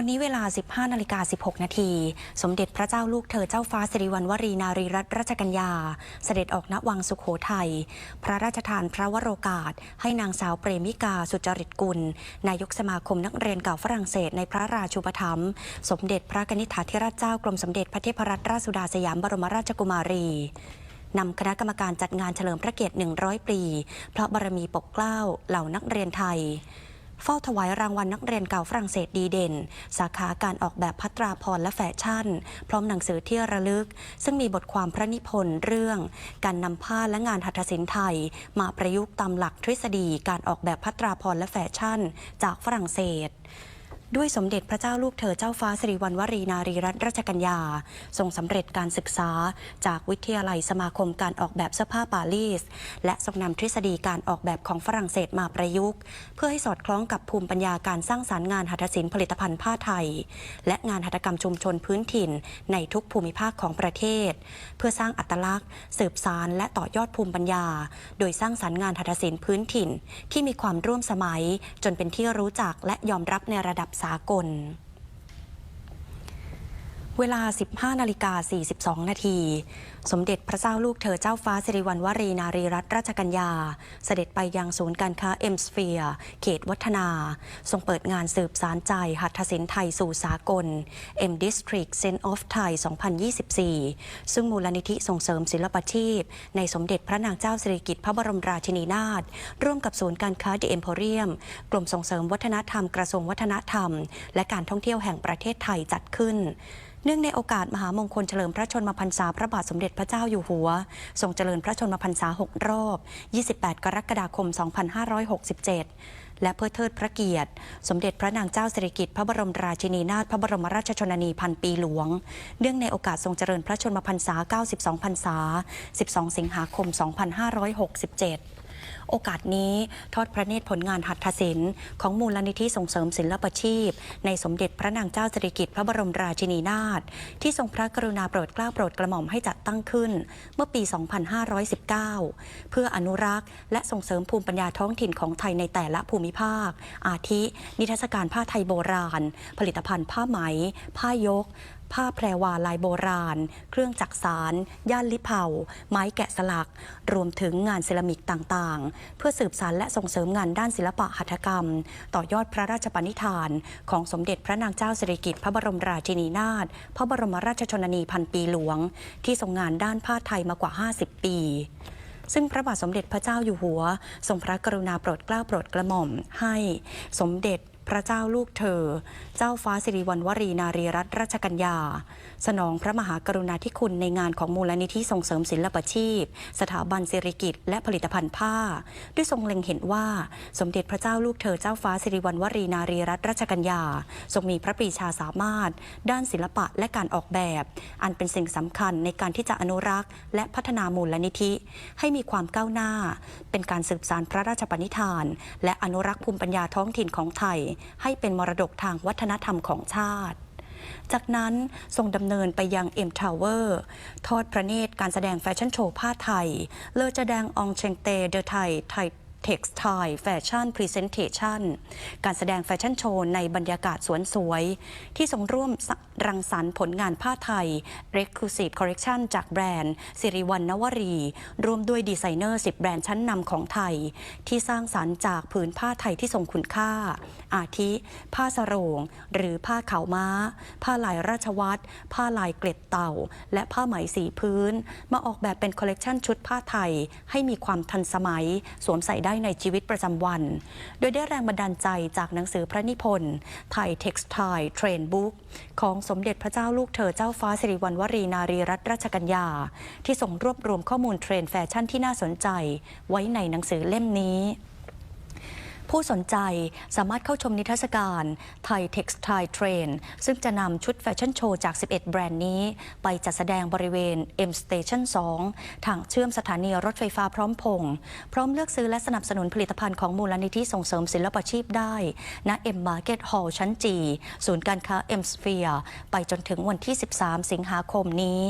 วันนี้เวลา 15นาฬิกา16 นาที สมเด็จพระเจ้าลูกเธอเจ้าฟ้าสิริวัณวรีนารีรัตนราชกัญญา เสด็จออกณวังสุขโขทัย พระราชทานพระวโรกาส ให้นางสาวเปรมิกาสุจริตกุล นายกสมาคมนักเรียนเก่าฝรั่งเศสในพระราชูปถัมภ์สมเด็จพระกนิษฐาธิราชเจ้ากรมสมเด็จพระเทพรัตนราชสุดาสยามบรมราชกุมารีนำคณะกรรมการจัดงานเฉลิมพระเกียรติ 100 ปีเพราะบารมีปกเกล้าเหล่านักเรียนไทย เฝ้าถวายรางวัลนักเรียนเก่าฝรั่งเศสดีเด่น สาขาการออกแบบพัตราพรและแฟชั่น พร้อมหนังสือที่ระลึก ซึ่งมีบทความพระนิพนธ์เรื่อง การนำผ้าและงานหัตถศิลป์ไทย มาประยุกต์ตามหลักทฤษฎีการออกแบบพัตราพรและแฟชั่น จากฝรั่งเศส ด้วยสมเด็จพระเจ้าลูกเธอเจ้าฟ้าสิริวัณวรีนารีรัตนราชกัญญาทรงสำเร็จการศึกษา จากวิทยาลัยสมาคมการออกแบบเสื้อผ้าปารีส และทรงนำทฤษฎีการออกแบบของฝรั่งเศสมาประยุกต์ เพื่อให้สอดคล้องกับภูมิปัญญาการสร้างสารรค์งานหัตถศิลป์ผลิตภัณฑ์ผ้าไทย และงานหัตถกรรมชุมชนพื้นถิ่น ในทุกภูมิภาคของประเทศ เพื่อสร้างอัตลักษณ์ สืบสารและต่อยอดภูมิปัญญา โดยสร้างสรรค์งานหัตถศิลป์พื้นถิ่น ที่มีความร่วมสมัย จนเป็นที่รู้จักและยอมรับในระดับสากล เวลา 15 นาฬิกา 42 นาที สมเด็จพระเจ้าลูกเธอเจ้าฟ้าสิริวัณวรีนารีรัตนราชกัญญา เสด็จไปยังศูนย์การค้าเอ็มสเฟียร์เขตวัฒนา ทรงเปิดงานสืบสารใจ หัตถศิลป์ไทยสู่สากล M District Sense of Thai 2024 ซึ่งมูลนิธิส่งเสริมศิลปาชีพ ในสมเด็จพระนางเจ้าสิริกิติ์พระบรมราชินีนาถร่วมกับศูนย์การค้า The Emporium กลุ่มส่งเสริมวัฒนธรรมกระทรวงวัฒนธรรม และการท่องเที่ยวแห่งประเทศไทยจัดขึ้นเนื่องในโอกาสมหามงคลเฉลิมพระชนมพรรษาพระบาทสมเด็จพระเจ้าอยู่หัว ทรงเจริญพระชนมพรรษา 6 รอบ 28 กรกฎาคม 2567 และเพื่อเทิดพระเกียรติ สมเด็จพระนางเจ้าสิริกิติ์พระบรมราชินีนาถพระบรมราชชนนีพันปีหลวง เนื่องในโอกาสทรงเจริญพระชนมพรรษา 92 พรรษา 12 สิงหาคม 2567 โอกาสนี้ทอดพระเนตรผลงานหัตถศิลป์ของมูลนิธิส่งเสริมศิลปชีพ ในสมเด็จพระนางเจ้าสิริกิติ์พระบรมราชินีนาถที่ทรงพระกรุณาโปรดเกล้าโปรดกระหม่อมให้จัดตั้งขึ้น เมื่อปี 2519 เพื่ออนุรักษ์ และส่งเสริมภูมิปัญญาท้องถิ่นของไทยในแต่ละภูมิภาค อาทิ นิทรรศการผ้าไทยโบราณ ผลิตภัณฑ์ผ้าไหม ผ้ายก ผ้าแพรวาลายโบราณ เครื่องจักสาร ย่านลิเผา ไม้แกะสลัก รวมถึงงานเซรามิกต่างๆ เพื่อสืบสานและส่งเสริมงานด้านศิลปะหัตถกรรม ต่อยอดพระราชปณิธาน ของสมเด็จพระนางเจ้าสิริกิติ์พระบรมราชินีนาถพระบรมราชชนนีพันปีหลวง ที่ทรงงานด้านผ้าไทยมากว่า 50 ปีซึ่งพระบาทสมเด็จพระเจ้าอยู่หัว ทรงพระกรุณาโปรดเกล้าโปรดกระหม่อมให้สมเด็จ พระเจ้าลูกเธอ เจ้าฟ้าสิริวัณวรีนารีรัตนราชกัญญา สนองพระมหากรุณาธิคุณในงานของมูลนิธิส่งเสริมศิลปชีพ สถาบันสิริกิติ์และผลิตภัณฑ์ผ้า ด้วยทรงเล็งเห็นว่า สมเด็จพระเจ้าลูกเธอเจ้าฟ้าสิริวัณวรีนารีรัตนราชกัญญา ทรงมีพระปรีชาสามารถ ด้านศิลปะและการออกแบบ อันเป็นสิ่งสำคัญในการที่จะอนุรักษ์ และพัฒนามูลนิธิ ให้มีความก้าวหน้า เป็นการสืบสานพระราชปณิธาน และอนุรักษ์ภูมิปัญญาท้องถิ่นของไทยให้เป็นมรดกทางวัฒนธรรมของชาติ จากนั้นทรงดำเนินไปยังเอ็มทาวเวอร์ทอดพระเนตรการแสดงแฟชั่นโชว์ผ้าไทย เลอจะแดงองเชงเตเดอไทยไทย เท็กซ์ไทแฟชั่นพรีเซนเทชันการแสดงแฟชั่นโชว์ในบรรยากาศสวนสวย ที่ทรงร่วมรังสรรค์ผลงานผ้าไทย Reclusive Collection จากแบรนด์สิริวัณนวรี ร่วมด้วยดีไซเนอร์ 10 แบรนด์ชั้นนำของไทย ที่สร้างสรรค์จากผืนผ้าไทยที่ทรงคุณค่า อาทิ ผ้าสโรง หรือผ้าขาวม้า ผ้าลายราชวัตรผ้าลายเกล็ดเต่า และผ้าไหมสีพื้น มาออกแบบเป็นคอลเลกชันชุดผ้าไทย ให้มีความทันสมัย สวมใส่ได้ในชีวิตประจำวัน โดยได้แรงบันดาลใจจากหนังสือพระนิพนธ์ไทยเท็กซ์ไทเทรนบุ๊กของสมเด็จพระเจ้าลูกเธอเจ้าฟ้าสิริวัณวรีนารีรัตนราชกัญญา ที่ส่งรวบรวมข้อมูลเทรนด์แฟชั่นที่น่าสนใจ ไว้ในหนังสือเล่มนี้ ผู้สนใจสามารถเข้าชมนิทรรศการไทยเท็กซ์ไทยเทรนซึ่งจะนำชุดแฟชั่นโชว์จาก 11 แบรนด์นี้ ไปจัดแสดงบริเวณ M Station 2 ทางเชื่อมสถานีรถไฟฟ้าพร้อมพงษ์พร้อมเลือกซื้อและสนับสนุนผลิตภัณฑ์ของมูลนิธิส่งเสริมศิลปาชีพได้ณ M Market Hall ชั้นจีศูนย์การค้า M Sphere ไปจนถึงวันที่ 13 สิงหาคมนี้